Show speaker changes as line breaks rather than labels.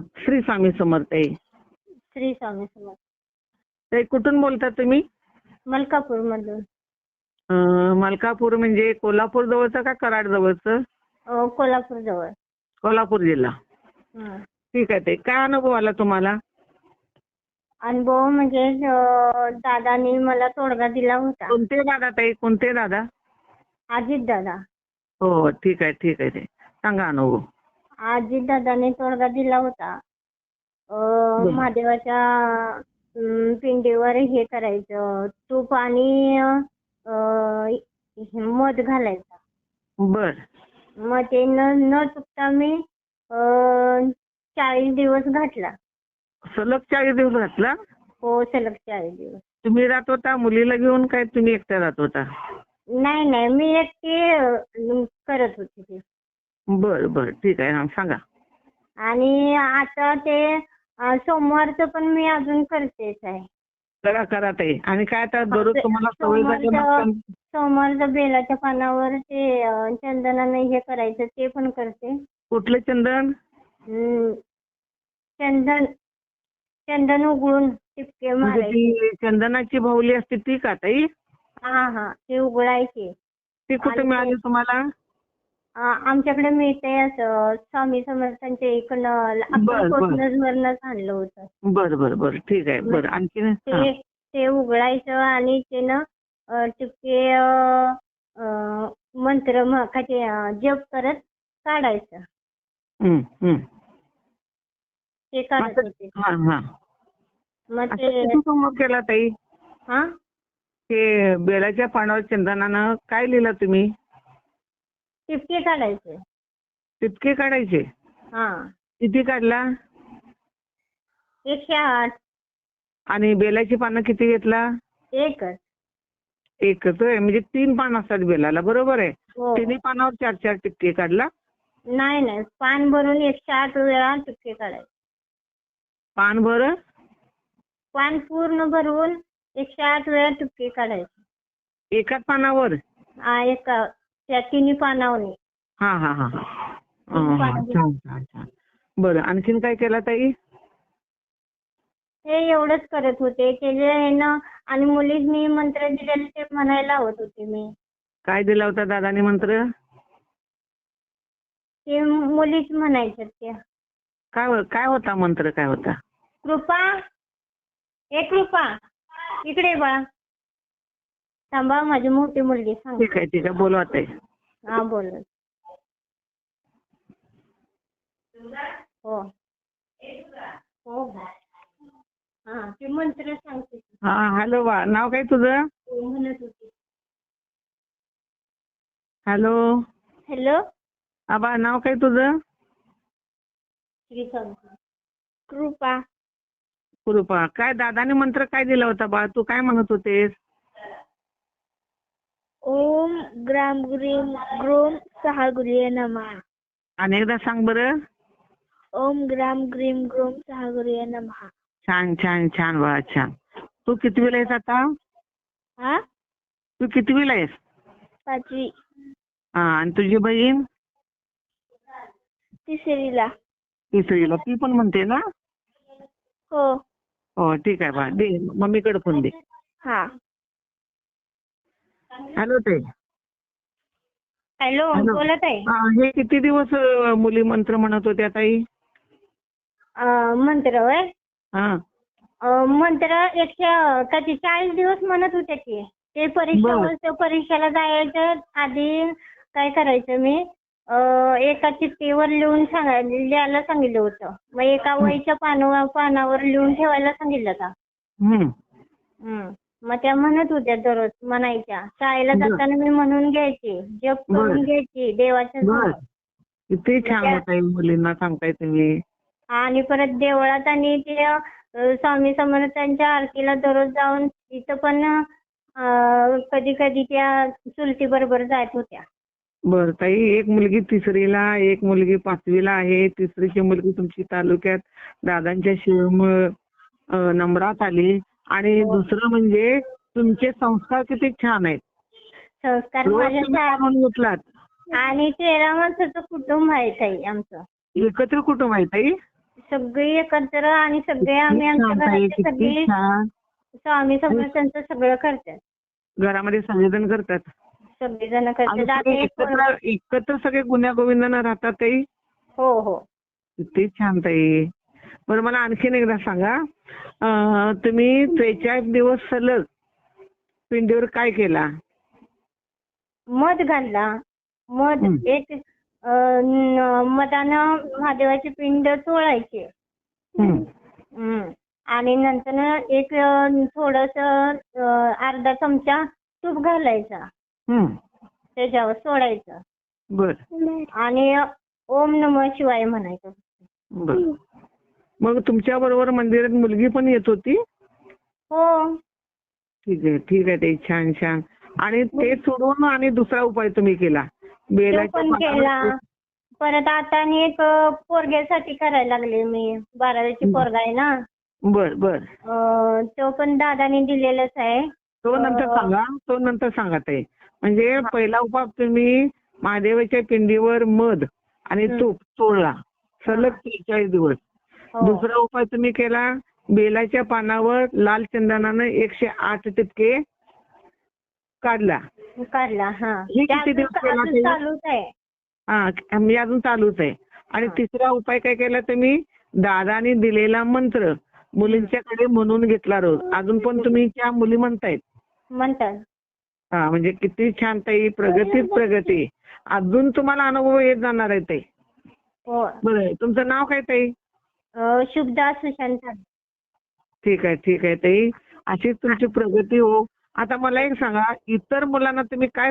श्री स्वामी समर्थ. आहे
श्री स्वामी समर्थ.
ताई कुठून बोलता तुम्ही?
मलकापूर मधून
अं, मलकापूर म्हणजे कोल्हापूर जवळचं का कराड जवळचं?
कोल्हापूर जवळ.
कोल्हापूर जिल्हा.
हं.
ठीक आहे ते. काय अनुभव आला तुम्हाला?
अनुभव म्हणजे अं, दादानी मला तोडगा दिला होता.
कोणते दादा ताई? कोणते दादा?
अजित दादा
हो ठीक आहे ठीक आहे ते. सांगा अनुभव.
अजित दादाने तोडगा दिला होता. अं. महादेवाच्या पिंडीवर हे करायचं. तूप आणि अं, हे मध घालायचा.
बर.
मग ते न न चुकता मी चाळीस दिवस घातला.
सलग चाळीस दिवस घातला?
हो सलग चाळीस दिवस.
तुम्ही राहत होता मुलीला घेऊन काय तुम्ही एकट्या राहत होता?
नाही नाही मी एकटी अं, करत होते. ते
बर बर. ठीक आहे. हा, सांगा.
आणि आता ते अं, सोमवारचं पण मी अजून करतेच आहे.
करा करा ताई आणि काय आता दररोज तुम्हाला सवय झाली
सोमवारचं सोमवारचं बेलाच्या पानावर ते अं, चंदनाने हे करायचं ते पण करते.
कुठलं चंदन?
हम्म, चंदन चंदन उघडून टिपके
म्हणजे
मारायचे.
ती चंदनाची भाऊली असते ती का ताई?
हा हा. ते उघडायचे.
ती कुठे
आणि
मिळाली
ते-
तुम्हाला?
आमच्याकडे मिळते असं स्वामी समर्थांच्या इकडनं आणलं होतं.
बर बर बर. ठीक आहे. बर. आणखी
ते ते उघडायचं आणि ते ना अं, मंत्र म- ते अं, जप करत काढायचं. ते काढत होते मग ते
केला ताई?
हा?
ते बेलाच्या पानावर चंदनानं काय लिहिलं तुम्ही?
टिपके काढायचे.
तितके काढायचे?
हा.
किती काढला?
एकशे आठ.
आणि बेलाची पानं किती घेतला?
एकच.
एकच आहे म्हणजे तीन पान असतात बेलाला बरोबर आहे?
हो.
तिन्ही पानावर चार चार टिपके काढला?
नाही नाही पान भरून एकशे आठ वेळा टिपके काढायचे.
पान भर
पान पूर्ण भरवून एकशे आठ वेळा टिपके काढायचे.
एकाच पानावर?
हा एका त्या तिन्ही पानावनी
हा हा हा. हा. हा, हा. छान छान छान. बरं आणखीन काय केला ताई?
हे एवढंच करत होते. त्याचे आहे ना आणि मुलींनी मंत्र दिलेले ते म्हणायला हवत होते मी.
काय दिला होता दादाने मंत्र?
ते मुलीच म्हणायच्या त्या.
काय हो- काय होता मंत्र काय होता?
कृपा ए कृपा. इकडे ये बाळा. थांबा माझी मोठी मुलगी सांग
ठीक आहे ठीक आहे. बोलवा ताई.
हा बोल. हो. हो हा. ते मंत्र सांगते.
हा हॅलो बा नाव काय तुझं?
हो, म्हणत होती.
हॅलो.
हॅलो.
आबा नाव काय तुझं?
श्री कृपा.
कृपा. काय दादाने मंत्र काय दिला होता बा? तू काय म्हणत होतेस?
ओम ग्राम ग्रीम ग्रोम सहा गुरुये नमः।
अनेकदा सांग बरं.
ओम ग्राम ग्रीम ग्रोम सहा गुरुये नमः।
छान छान छान बा छान. तू कितवीला आहेस आता?
हा
तू कितवीला आहेस?
पाचवी.
हा आणि तुझी बहीण?
तिसरीला
तिसरीला ती पण म्हणते ना?
हो.
हो ठीक आहे बा. दे. मम्मीकडे फोन दे.
हा.
हॅलो ते
हॅलो. बोलत आहे
हा, किती दिवस मुली मंत्र म्हणत होत्या ताई?
मंत्र होय?
हा.
अं, मंत्र एकशे कधी चाळीस दिवस म्हणत होते की ते परीक्षा
बरं.
होतं, परीक्षेला जायचं आधी काय करायचं मी? अं, एका चिठ्ठीवर लिहून लिहायला सांगितलं होतं. मग एका वहीच्या पानावर पानावर लिहून ठेवायला सांगितलं
हम्म.
हम्म. मग त्या म्हणत होत्या दररोज म्हणायच्या शाळेला
बरं.
जाताना मी म्हणून घ्यायची जप करून
बरं.
घ्यायची देवाच्या
बर
समोर.
किती छान
त्या-
मुलींना सांगताय तुम्ही
आणि परत देवळात आणि ते अ, स्वामी समर्थांच्या आरतीला दररोज जाऊन तिथं पण कधी कधी त्या चुलती बरोबर जात होत्या
बर ताई एक मुलगी तिसरीला एक मुलगी पाचवीला आहे तिसरीची मुलगी तुमची तालुक्यात दादांच्या शिवमुळे नंबरात आली आणि
हो.
दुसरं म्हणजे तुमचे संस्कार किती छान आहेत.
संस्कार माझ्या आणि तेरा माणसाचं कुटुंब आहे ताई आमचं.
एकत्र कुटुंब आहे ताई?
सगळी एकत्र आणि सगळे आम्ही आमच्या
किती
सगळे स्वामी समर्थांचं सगळं करतात.
घरामध्ये संवेदन करतात.
सगळे जण
आणि
करतात
एकत्र सगळे गुन्ह्या गोविंदानं राहतात ताई?
हो हो.
किती छान ताई. बरं मला आणखीन एकदा सांगा. तुम्ही त्रेचाळीस दिवस सलग पिंडीवर काय केला?
मध घालला. मध. एक मधानं महादेवाची पिंड चोळायची. आणि नंतर एक थोडस अर्धा चमचा तूप घालायचा. त्याच्यावर सोडायचं.
बर.
आणि ओम नम शिवाय म्हणायचं.
मग तुमच्या बरोबर मंदिरात मुलगी पण येत होती?
हो.
ठीक आहे ठीक आहे ते छान छान. आणि ते सोडून आणि दुसरा उपाय तुम्ही केला?
तो
बेलाच्या
पण केला
पानावर-
परत आता आणि एक पोरग्यासाठी करायला लागले मी. बारावीची. पोरगा आहे ना.
बर बर.
अं, तो पण दादाने दिलेलाच आहे.
तो नंतर
अं,
सांगा तो नंतर सांगा ताई. म्हणजे पहिला उपाय तुम्ही महादेवाच्या पिंडीवर मध आणि
हं.
तूप चोळला सलग त्रेचाळीस दिवस. दुसरा उपाय तुम्ही केला बेलाच्या पानावर लाल चंदनानं एकशे आठ टिपके काढला.
काढला हा.
हे
ते
किती दिवस
अजून? चालूच आहे.
हा अजून चालूच आहे. आणि
हा.
तिसरा उपाय काय केला तुम्ही? दादाने दिलेला मंत्र मुलींच्याकडे म्हणून घेतला रोज. अजून पण तुम्ही त्या मुली म्हणतायत.
म्हणतात.
हा म्हणजे किती छान ताई प्रगतीच प्रगती. अजून तुम्हाला अनुभव येत जाणार आहे ताई.
हो.
बरं तुमचं नाव काय ताई?
शुभदा सुशांत.
ठीक आहे ठीक आहे ताई. अशीच तुमची प्रगती हो. आता मला एक सांगा इतर मुलांना तुम्ही काय